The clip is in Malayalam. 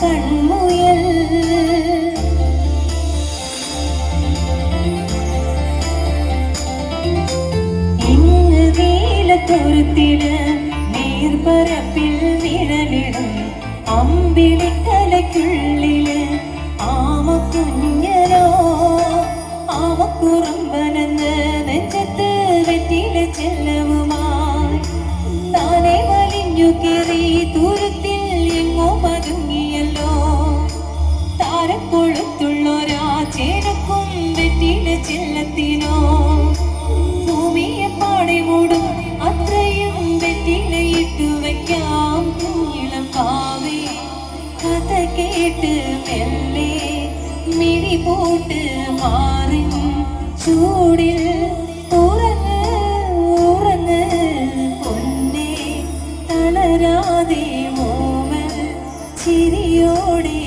കൺമുയൽ. ഇങ്ങ് നീലത്തുരുത്തിട നീർപ്പരപ്പിൽ നിഴലിടും അമ്പിളിക്കലയ്ക്കുള്ളിൽ ആമ കുഞ്ഞനോ ആമക്കുറുമ്പനെന്ന് താനെ വലിഞ്ഞു കയറി ദൂരത്തിൽ എങ്ങോ ചില്ലത്തിനോ ഭൂമിയെ പാടെ മൂടും അത്രയും വെറ്റിലയിട്ടു വയ്ക്കാം നീളം പാവേ. കഥ കേട്ട് മെല്ലെ മിഴി പോട്ട് മാറി ചൂടിൽ ഉറങ്ങ് ഉറങ്ങ് പൊന്നെ. തളരാതെ മോമൽ ചിരിയോടെ